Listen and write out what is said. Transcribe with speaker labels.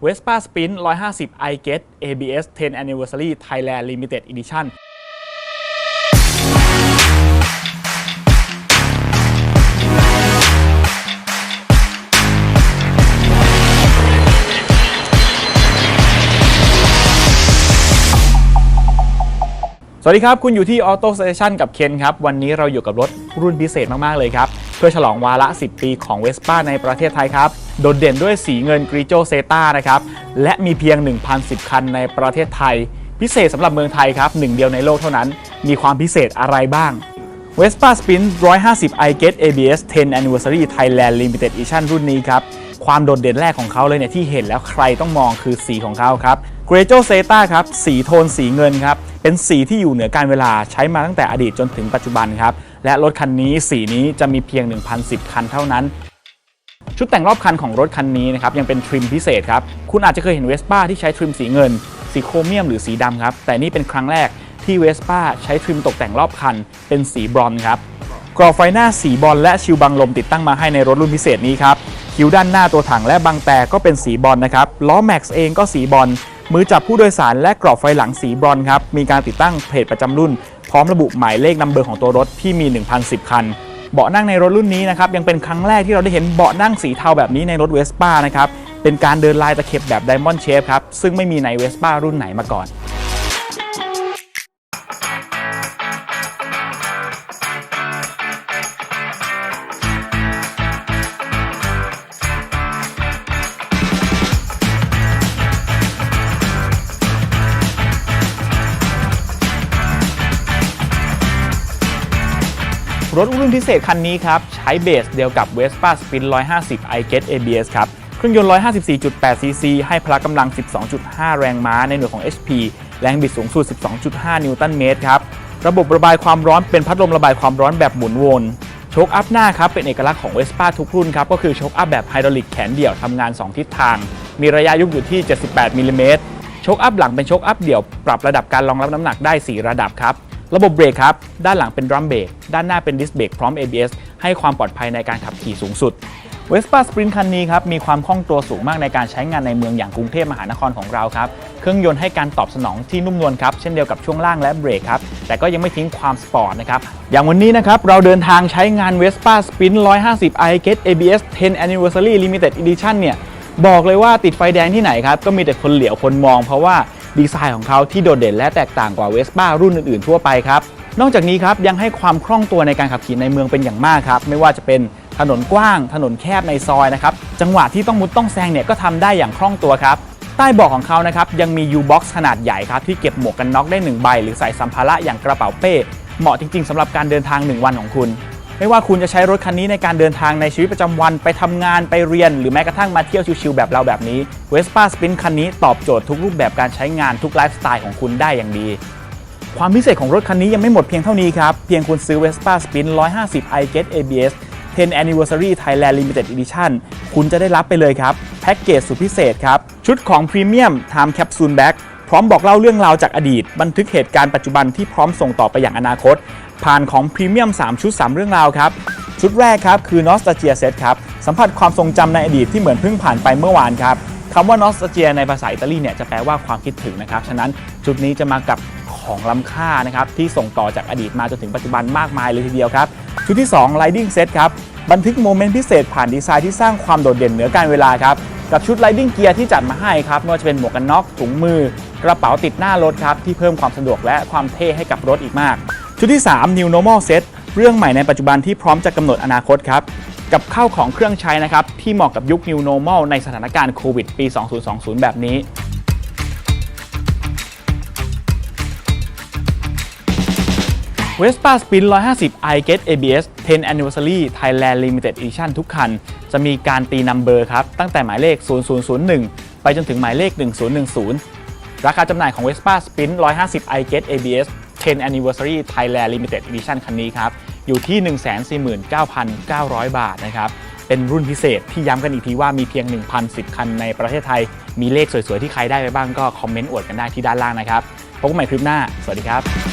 Speaker 1: Vespa Sprint 150 i Get ABS 10 Anniversary Thailand Limited Edition สวัสดีครับ คุณอยู่ที่ Auto Station กับเคนครับ วันนี้เราอยู่กับรถรุ่นพิเศษมาก ๆ เลยครับ เพื่อฉลองวาระ 10 ปีของ Vespa ในประเทศไทยครับ โดดเด่นด้วยสีเงิน Grigio Zeta นะครับ และมีเพียง 1,010 คันในประเทศไทย พิเศษสำหรับเมืองไทยครับหนึ่งเดียวในโลกเท่านั้น มีความพิเศษอะไรบ้าง Vespa Spin 150 i Get ABS 10 Anniversary Thailand Limited Edition รุ่นนี้ครับ ความโดดเด่นแรกของเขาเลยเนี่ยที่เห็นแล้วใครต้องมองคือสีของเขาครับ g r e g o Zeta ครับสีโทนสีเงินครับ เป็นสีที่อยู่เหนือการเวลาใช้มาตั้งแต่อดีตจนถึงปัจจุบันครับ และรถคันนี้สีนี้จะมีเพียง 1,010 คันเท่านั้น ชุดแต่งรอบคันของรถคันนี้นะครับยังเป็นทริมพิเศษครับ คุณอาจจะเคยเห็นเวสป้าที่ใช้ทริมสีเงิน สีโครเมียมหรือสีดำครับ แต่นี่เป็นครั้งแรกที่เวสป้าใช้ทริมตกแต่งรอบคัน เป็นสีบรอนครับกรอบไฟหน้าสีบอลและชิวบังลมติดตั้งมาให้ในรถรุ่นพิเศษนี้ครับคิ้วด้านหน้าตัวถังและบางแต่ก็เป็นสีบอลนะครับล้อแม็กซ์เองก็สีบอล มือจับผู้โดยสารและกรอบไฟหลังสีบรอนครับ มีการติดตั้งเพจประจำรุ่น พร้อมระบุหมายเลขนำเบอร์ของตัวรถที่มี 1,010 คัน เบาะนั่งในรถรุ่นนี้นะครับ ยังเป็นครั้งแรกที่เราได้เห็นเบาะนั่งสีเทาแบบนี้ในรถเวสป้านะครับ เป็นการเดินลายตะเข็บแบบไดมอนด์เชฟครับ ซึ่งไม่มีในเวสป้ารุ่นไหนมาก่อน รถรุ่นพิเศษคันนี้ครับ ใช้เบสเดียวกับ Vespa Spin 150 i Get ABS ครับ เครื่องยนต์ 154.8 cc ให้พละกำลัง 12.5 แรงม้าในหน่วยของ HP แรงบิดสูงสุด 12.5 นิวตันเมตรครับ ระบบระบายความร้อนเป็นพัดลมระบายความร้อนแบบหมุนวนโชคอัพหน้าครับ เป็นเอกลักษณ์ของ Vespa ทุกรุ่นครับ ก็คือโชคอัพแบบไฮดรอลิกแขนเดี่ยวทำงาน 2 ทิศทาง มีระยะยุบอยู่ที่ 78มิลลิเมตรโชคอัพหลังเป็นโชคอัพเดี่ยว ปรับระดับการรองรับน้ำหนักได้ 4 ระดับครับ ระบบเบรกครับ ด้านหลังเป็นดรัมเบรก ด้านหน้าเป็นดิสเบรกพร้อม ABS ให้ความปลอดภัยในการขับขี่สูงสุด Vespa Sprint คันนี้ครับมีความคล่องตัวสูงมากในการใช้งานในเมืองอย่างกรุงเทพมหานครของเราครับ เครื่องยนต์ให้การตอบสนองที่นุ่มนวลครับ เช่นเดียวกับช่วงล่างและเบรกครับ แต่ก็ยังไม่ทิ้งความสปอร์ตนะครับ อย่างวันนี้นะครับ เราเดินทางใช้งาน Vespa Sprint 150 i Get ABS 10 Anniversary Limited Edition เนี่ยบอกเลยว่าติดไฟแดงที่ไหนครับก็มีแต่คนเหลียวคนมองเพราะว่า ดีไซน์ของเขาที่โดดเด่นและแตกต่างกว่าเวสป้ารุ่นอื่นๆทั่วไปครับ นอกจากนี้ครับยังให้ความคล่องตัวในการขับขี่ในเมืองเป็นอย่างมากครับ ไม่ว่าจะเป็นถนนกว้าง ถนนแคบในซอยนะครับ จังหวะที่ต้องมุดต้องแซงเนี่ยก็ทำได้อย่างคล่องตัวครับ ใต้เบาะของเขานะครับยังมี U-Box ขนาดใหญ่ครับที่เก็บหมวกกันน็อกได้1ใบหรือใส่สัมภาระอย่างกระเป๋าเป้ เหมาะจริงๆสำหรับการเดินทาง 1 วันของคุณ ไม่ว่าคุณจะใช้รถคันนี้ในการเดินทางในชีวิตประจำวันไปทำงานไปเรียน หรือแม้กระทั่งมาเที่ยวชิวๆแบบเราแบบนี้ Vespa Sprint คันนี้ตอบโจทย์ทุกรูปแบบการใช้งานทุกไลฟ์สไตล์ของคุณได้อย่างดี ความพิเศษของรถคันนี้ยังไม่หมดเพียงเท่านี้ครับ เพียงคุณซื้อ Vespa Spin 150 i Get ABS 10 Anniversary Thailand Limited Edition คุณจะได้รับไปเลยครับ แพ็กเกจสุดพิเศษครับ ชุดของ Premium Time Capsule Bag พร้อมบอกเล่าเรื่องราวจากอดีต บันทึกเหตุการณ์ปัจจุบันที่พร้อมส่งต่อไปอย่างอนาคต ผ่านของ Premium 3ชุด 3 เรื่องราวครับ ชุดแรกครับคือ Nostalgia Set ครับ สัมผัสความทรงจำในอดีตที่เหมือนเพิ่งผ่านไปเมื่อวานครับคำว่า Nostalgia ในภาษาอิตาลีเนี่ยจะแปลว่าความคิดถึงนะครับ ฉะนั้นชุดนี้จะมากับของล้ำค่านะครับที่ส่งต่อจากอดีตมาจนถึงปัจจุบันมากมายเลยทีเดียวครับ ชุดที่ 2 Riding Set ครับบันทึกโมเมนต์พิเศษผ่านดีไซน์ที่สร้างความโดดเด่นเหนือการเวลาครับกับชุด Riding Gear ที่จัดมาให้ครับไม่ว่าจะเป็นหมวกกันน็อกถุงมือ กระเป๋าติดหน้ารถครับที่เพิ่มความสะดวกและความเท่ให้กับรถอีกมาก ชุดที่ 3 New Normal Set เรื่องใหม่ในปัจจุบันที่พร้อมจะกำหนดอนาคตครับ กับข้าวของเครื่องใช้นะครับ ที่เหมาะกับยุค New Normal ในสถานการณ์โควิดปี 2020 แบบนี้ Vespa Spin 150 i Get ABS 10 Anniversary Thailand Limited Edition ทุกคัน จะมีการตีนัมเบอร์ครับ ตั้งแต่หมายเลข 0001 ไปจนถึงหมายเลข 1010 ราคาจำหน่ายของ Vespa Spin 150 i Get ABS 10 Anniversary Thailand Limited Edition คันนี้ครับ อยู่ที่ 149,900 บาทนะครับ เป็นรุ่นพิเศษที่ย้ำกันอีกทีว่ามีเพียง 1,010 คันในประเทศไทย มีเลขสวยๆ ที่ใครได้ไปบ้างก็คอมเมนต์อวดกันได้ที่ด้านล่างนะครับ พบกันใหม่คลิปหน้า สวัสดีครับ